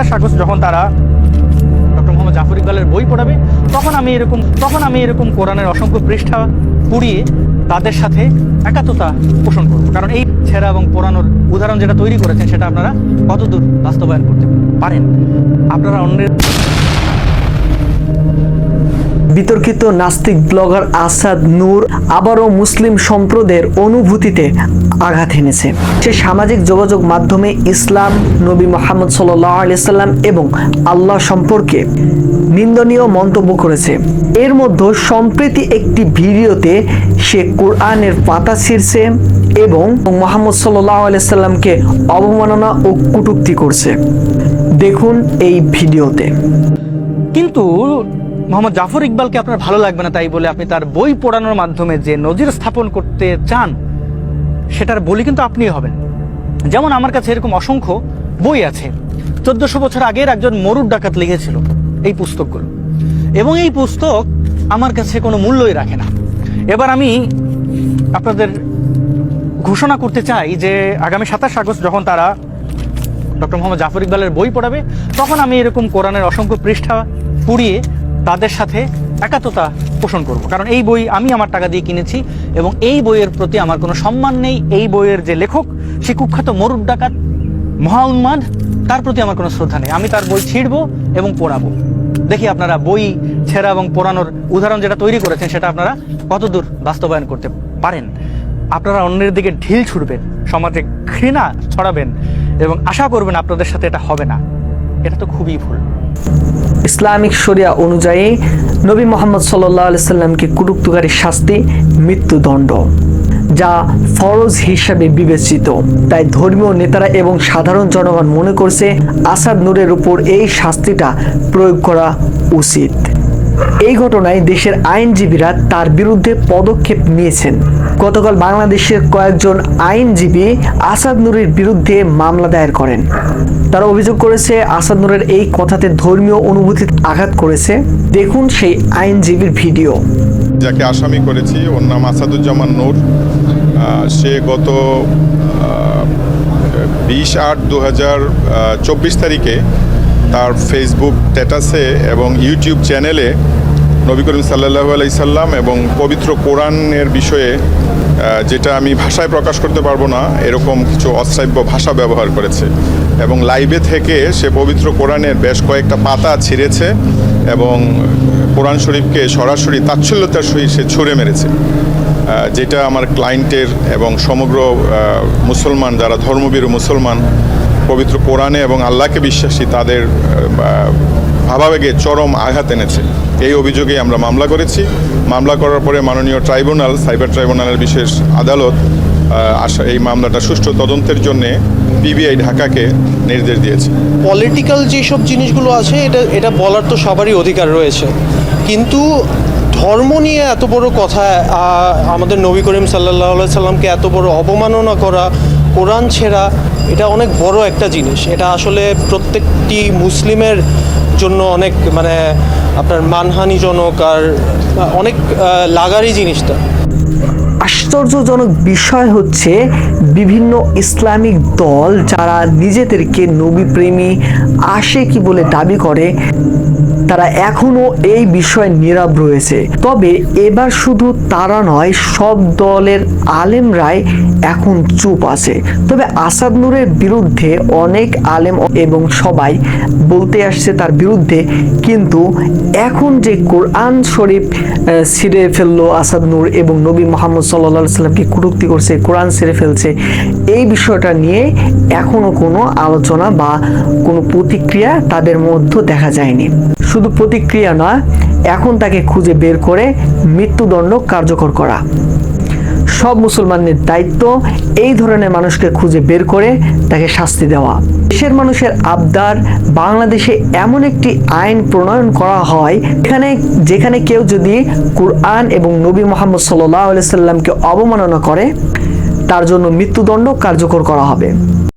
সাতাশ আগস্ট যখন তারা ডক্টর মোহাম্মদ জাফর ইকবালের বই পড়াবে, তখন আমি এরকম, তখন আমি এরকম কোরআনের অসংখ্য পৃষ্ঠা পুড়িয়ে তাদের সাথে একাত্মতা পোষণ করব। কারণ এই ছেঁড়া এবং পোড়ানোর উদাহরণ যেটা তৈরি করেছেন, সেটা আপনারা কতদূর বাস্তবায়ন করতে পারেন? আপনারা অন্যের বিতর্কিত নাস্তিক ব্লগার আসাদ নূর আবারও মুসলিম সম্প্রদায়ের অনুভূতিতে আঘাত এনেছে। সে সামাজিক যোগাযোগ মাধ্যমে ইসলাম, নবী মোহাম্মদ সাল্লাম এবং আল্লাহ সম্পর্কে নিন্দনীয় মন্তব্য করেছে। এর মধ্যে সম্প্রতি একটি ভিডিওতে সে কোরআনের পাতা ছিঁড়ছে এবং মোহাম্মদ সাল্লাহ আলাইসাল্লামকে অবমাননা ও কটূক্তি করছে। দেখুন এই ভিডিওতে। কিন্তু মোহাম্মদ জাফর ইকবালকে আপনার ভালো লাগবে না তাই বলে আপনি তার বই পড়ানোর মাধ্যমে যে নজির স্থাপন করতে চান, সেটার বলি কিন্তু আপনিই হবেন। যেমন আমার কাছে এরকম অসংখ্য বই আছে। চোদ্দশো বছর আগের একজন মরুর ডাকাত লিখেছিল এই পুস্তকগুলো। এবং এই পুস্তক আমার কাছে কোনো মূল্যই রাখে না। এবার আমি আপনাদের ঘোষণা করতে চাই যে আগামী সাতাশ আগস্ট যখন তারা ডক্টর মোহাম্মদ জাফর ইকবালের বই পড়াবে, তখন আমি এরকম কোরআনের অসংখ্য পৃষ্ঠা পুড়িয়ে তাদের সাথে একাত্মতা পোষণ করব। কারণ এই বই আমি আমার টাকা দিয়ে কিনেছি এবং এই বইয়ের প্রতি আমার কোনো সম্মান নেই। এই বইয়ের যে লেখক, সে কুখ্যাত মরুর ডাকাত, মহা উন্মাদ, তার প্রতি আমার কোনো শ্রদ্ধা নেই। আমি তার বই ছিঁড়বো এবং পড়াবো। দেখি আপনারা বই ছেঁড়া এবং পড়ানোর উদাহরণ যেটা তৈরি করেছেন, সেটা আপনারা কতদূর বাস্তবায়ন করতে পারেন? আপনারা অন্যের দিকে ঢিল ছুড়বেন, সমাজে ঘৃণা ছড়াবেন এবং আশা করবেন আপনাদের সাথে এটা হবে না। এটা তো খুবই ভুল। ইসলামিক শরিয়া অনুযায়ী নবী মোহাম্মদ সাল্লাহ সাল্লামকে কুটুক্তকারী শাস্তি মৃত্যুদণ্ড, যা ফরজ হিসাবে বিবেচিত। তাই ধর্মীয় নেতারা এবং সাধারণ জনগণ মনে করছে আসাদ নূরের উপর এই শাস্তিটা প্রয়োগ করা উচিত। এই ঘটনায় দেশের আইনজীবীরা তার বিরুদ্ধে পদক্ষেপ নিয়েছেন। গতকাল বাংলাদেশের কয়েকজন আইনজীবী আসাদ নূরের বিরুদ্ধে মামলা দায়ের করেন। তারা অভিযোগ করেছে, আসাদ নূরের এই কথাতে ধর্মীয় অনুভূতি আঘাত করেছে। দেখুন সেই আইনজীবীর ভিডিও। যাকে আসামি করেছি, ওর নাম আসাদুজ্জামান নূর। সে গত বিশ আট দু তারিখে তার ফেসবুক স্ট্যাটাসে এবং ইউটিউব চ্যানেলে নবী করিম সাল্লাহ আলাইসাল্লাম এবং পবিত্র কোরআনের বিষয়ে যেটা আমি ভাষায় প্রকাশ করতে পারব না, এরকম কিছু অশ্রাব্য ভাষা ব্যবহার করেছে। এবং লাইভে থেকে সে পবিত্র কোরআনের বেশ কয়েকটা পাতা ছিঁড়েছে এবং কোরআন শরীফকে সরাসরি তাচ্ছল্যতার সহিত সে ছুঁড়ে মেরেছে। যেটা আমার ক্লায়েন্টের এবং সমগ্র মুসলমান, যারা ধর্মবীর মুসলমান পবিত্র কোরআনে এবং আল্লাহকে বিশ্বাসী তাদের ভাবাবেগে চরম আঘাত এনেছে। এই অভিযোগে আমরা মামলা করেছি। মামলা করার পরে মাননীয় ট্রাইব্যুনাল, সাইবার ট্রাইব্যুনালের বিশেষ আদালত আশা এই মামলাটা সুষ্ঠু তদন্তের জন্য পিবিআই ঢাকাকে নির্দেশ দিয়েছে। পলিটিক্যাল যেসব জিনিসগুলো আছে, এটা এটা বলার তো সবারই অধিকার রয়েছে। কিন্তু ধর্ম নিয়ে এত বড় কথা আমাদের নবী করিম সাল্লাহ সাল্লামকে এত বড় অবমাননা করা কোরআন ছেঁড়া, এটা অনেক বড় একটা জিনিস। এটা আসলে প্রত্যেকটি মুসলিমের জন্য অনেক মানে আপনার মানহানিজনক আর অনেক লাগারই জিনিসটা আশ্চর্যজনক বিষয় হচ্ছে, বিভিন্ন ইসলামিক দল যারা নিজেদেরকে নবী প্রেমী আসে কি বলে দাবি করে তারা এখনও এই বিষয়ে নীরব রয়েছে। তবে এবার শুধু তারা নয়, সব দলের আলেমরাই এখন চুপ আছে। তবে আসাদ নূরের বিরুদ্ধে অনেক আলেম এবং সবাই বলতে আসছে তার বিরুদ্ধে, কিন্তু এখন যে কোরআন শরীফ ছিঁড়ে ফেলল আসাদ নূর এবং নবী মোহাম্মদ সাল্লা সাল্লামকে কটূক্তি করছে, কোরআন ছিঁড়ে ফেলছে, এই বিষয়টা নিয়ে এখনও কোনো আলোচনা বা কোনো প্রতিক্রিয়া তাদের মধ্যে দেখা যায়নি। শুধু প্রতিক্রিয়া নয়, এখন তাকে খুঁজে বের করে মৃত্যুদণ্ড কার্যকর করা। সব মুসলমানদের দায়িত্ব এই ধরনের মানুষকে খুঁজে বের করে তাকে শাস্তি দেওয়া। দেশের মানুষের আবদার বাংলাদেশে এমন একটি আইন প্রণয়ন করা হয়, এখানে, যেখানে কেউ যদি কোরআন এবং নবী মোহাম্মদ সাল্লাহ সাল্লামকে অবমাননা করে, তার জন্য মৃত্যুদণ্ড কার্যকর করা হবে।